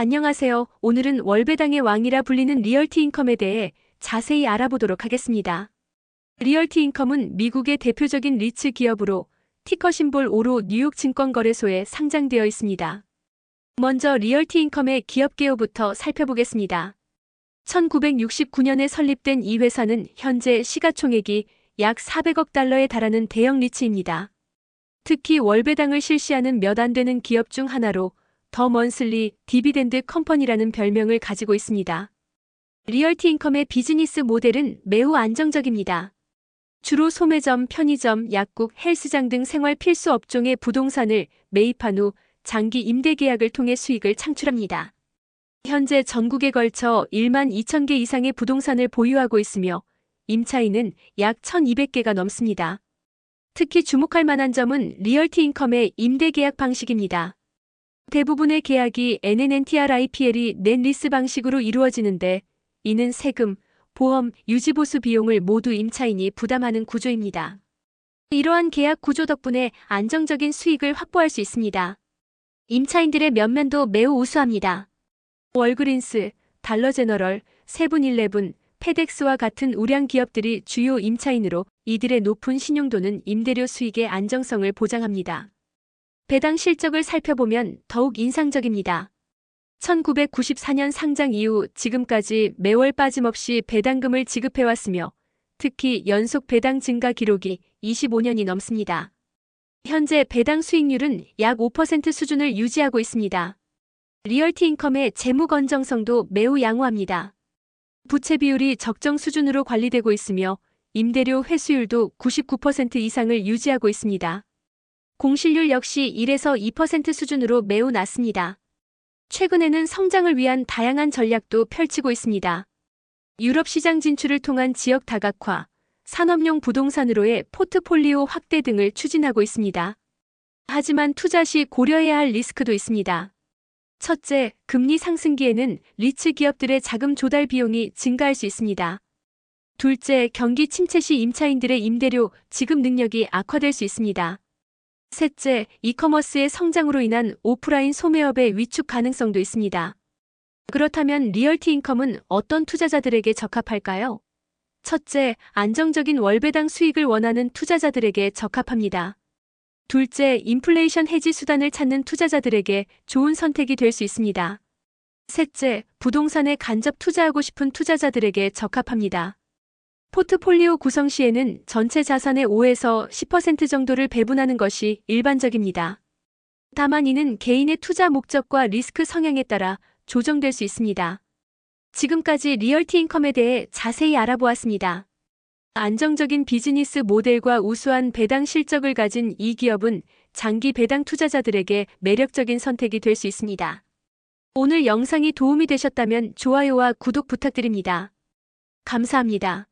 안녕하세요. 오늘은 월배당의 왕이라 불리는 리얼티 인컴에 대해 자세히 알아보도록 하겠습니다. 리얼티 인컴은 미국의 대표적인 리츠 기업으로 티커 심볼 O로 뉴욕 증권거래소에 상장되어 있습니다. 먼저 리얼티 인컴의 기업 개요부터 살펴보겠습니다. 1969년에 설립된 이 회사는 현재 시가총액이 약 400억 달러에 달하는 대형 리츠입니다. 특히 월배당을 실시하는 몇 안 되는 기업 중 하나로 더 먼슬리 디비덴드 컴퍼니라는 별명을 가지고 있습니다. 리얼티 인컴의 비즈니스 모델은 매우 안정적입니다. 주로 소매점, 편의점, 약국, 헬스장 등 생활 필수 업종의 부동산을 매입한 후 장기 임대 계약을 통해 수익을 창출합니다. 현재 전국에 걸쳐 1만 2천 개 이상의 부동산을 보유하고 있으며 임차인은 약 1,200개가 넘습니다. 특히 주목할 만한 점은 리얼티 인컴의 임대 계약 방식입니다. 대부분의 계약이 NNNTRIPL이 net 리스 방식으로 이루어지는데 이는 세금, 보험, 유지보수 비용을 모두 임차인이 부담하는 구조입니다. 이러한 계약 구조 덕분에 안정적인 수익을 확보할 수 있습니다. 임차인들의 면면도 매우 우수합니다. 월그린스, 달러제너럴, 세븐일레븐, 페덱스와 같은 우량 기업들이 주요 임차인으로 이들의 높은 신용도는 임대료 수익의 안정성을 보장합니다. 배당 실적을 살펴보면 더욱 인상적입니다. 1994년 상장 이후 지금까지 매월 빠짐없이 배당금을 지급해왔으며 특히 연속 배당 증가 기록이 25년이 넘습니다. 현재 배당 수익률은 약 5% 수준을 유지하고 있습니다. 리얼티 인컴의 재무 건정성도 매우 양호합니다. 부채 비율이 적정 수준으로 관리되고 있으며 임대료 회수율도 99% 이상을 유지하고 있습니다. 공실률 역시 1에서 2% 수준으로 매우 낮습니다. 최근에는 성장을 위한 다양한 전략도 펼치고 있습니다. 유럽 시장 진출을 통한 지역 다각화, 산업용 부동산으로의 포트폴리오 확대 등을 추진하고 있습니다. 하지만 투자 시 고려해야 할 리스크도 있습니다. 첫째, 금리 상승기에는 리츠 기업들의 자금 조달 비용이 증가할 수 있습니다. 둘째, 경기 침체 시 임차인들의 임대료 지급 능력이 악화될 수 있습니다. 셋째, 이커머스의 성장으로 인한 오프라인 소매업의 위축 가능성도 있습니다. 그렇다면 리얼티 인컴은 어떤 투자자들에게 적합할까요? 첫째, 안정적인 월배당 수익을 원하는 투자자들에게 적합합니다. 둘째, 인플레이션 해지 수단을 찾는 투자자들에게 좋은 선택이 될 수 있습니다. 셋째, 부동산에 간접 투자하고 싶은 투자자들에게 적합합니다. 포트폴리오 구성 시에는 전체 자산의 5에서 10% 정도를 배분하는 것이 일반적입니다. 다만 이는 개인의 투자 목적과 리스크 성향에 따라 조정될 수 있습니다. 지금까지 리얼티 인컴에 대해 자세히 알아보았습니다. 안정적인 비즈니스 모델과 우수한 배당 실적을 가진 이 기업은 장기 배당 투자자들에게 매력적인 선택이 될 수 있습니다. 오늘 영상이 도움이 되셨다면 좋아요와 구독 부탁드립니다. 감사합니다.